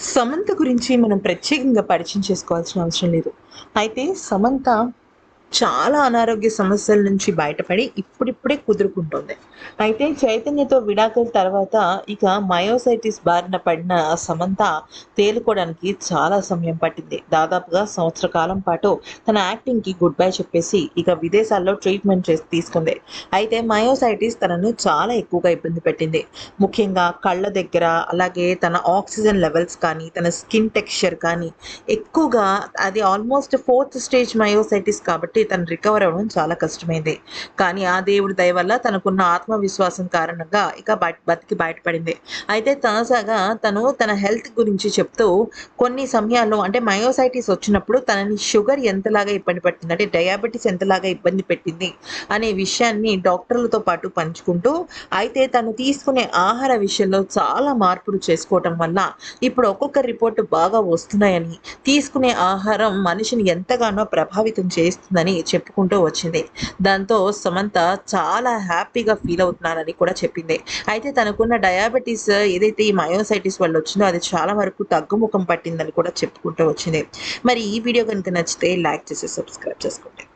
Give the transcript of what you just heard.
సమంత గురించి మనం ప్రత్యేకంగా పరిచయం చేసుకోవాల్సిన అవసరం లేదు. అయితే సమంత చాలా అనారోగ్య సమస్యల నుంచి బయటపడి ఇప్పుడిప్పుడే కుదురుకుంటుంది. అయితే చైతన్యతో విడాకుల తర్వాత ఇక మయోసైటిస్ బారిన పడిన సమంత తేలుకోవడానికి చాలా సమయం పట్టింది. దాదాపుగా సంవత్సర కాలం పాటు తన యాక్టింగ్కి గుడ్ బై చెప్పేసి ఇక విదేశాల్లో ట్రీట్మెంట్ చేసి తీసుకుంది. అయితే మయోసైటిస్ తనను చాలా ఎక్కువగా ఇబ్బంది పెట్టింది. ముఖ్యంగా కళ్ళ దగ్గర అలాగే తన ఆక్సిజన్ లెవెల్స్ కానీ తన స్కిన్ టెక్స్చర్ కానీ ఎక్కువగా అది ఆల్మోస్ట్ ఫోర్త్ స్టేజ్ మయోసైటిస్ కాబట్టి తను రికవర్ అవ్వడం చాలా కష్టమైంది. కానీ ఆ దేవుడి దయ వల్ల తనకున్న ఆత్మవిశ్వాసం కారణంగా ఇక బతికి బయటపడింది. అయితే తాజాగా తను తన హెల్త్ గురించి చెప్తూ కొన్ని సమయాల్లో అంటే మయోసైటిస్ వచ్చినప్పుడు తనని షుగర్ ఎంతలాగా ఇబ్బంది పెట్టింది? అంటే డయాబెటీస్ ఎంతలాగా ఇబ్బంది పెట్టింది? అనే విషయాన్ని డాక్టర్లతో పాటు పంచుకుంటూ అయితే తను తీసుకునే ఆహార విషయంలో చాలా మార్పులు చేసుకోవటం వల్ల ఇప్పుడు ఒక్కొక్క రిపోర్ట్ బాగా వస్తున్నాయని తీసుకునే ఆహారం మనిషిని ఎంతగానో ప్రభావితం చేస్తుందని చెప్పుకుంటూ వచ్చింది. దాంతో సమంత చాలా హ్యాపీగా ఫీల్ అవుతున్నానని కూడా చెప్పింది. అయితే తనకున్న డయాబెటీస్ ఏదైతే ఈ మయోసైటిస్ వల్ల వచ్చిందో అది చాలా వరకు తగ్గుముఖం పట్టిందని కూడా చెప్పుకుంటూ వచ్చింది. మరి ఈ వీడియో కనుక నచ్చితే లైక్ చేసి సబ్స్క్రైబ్ చేసుకోండి.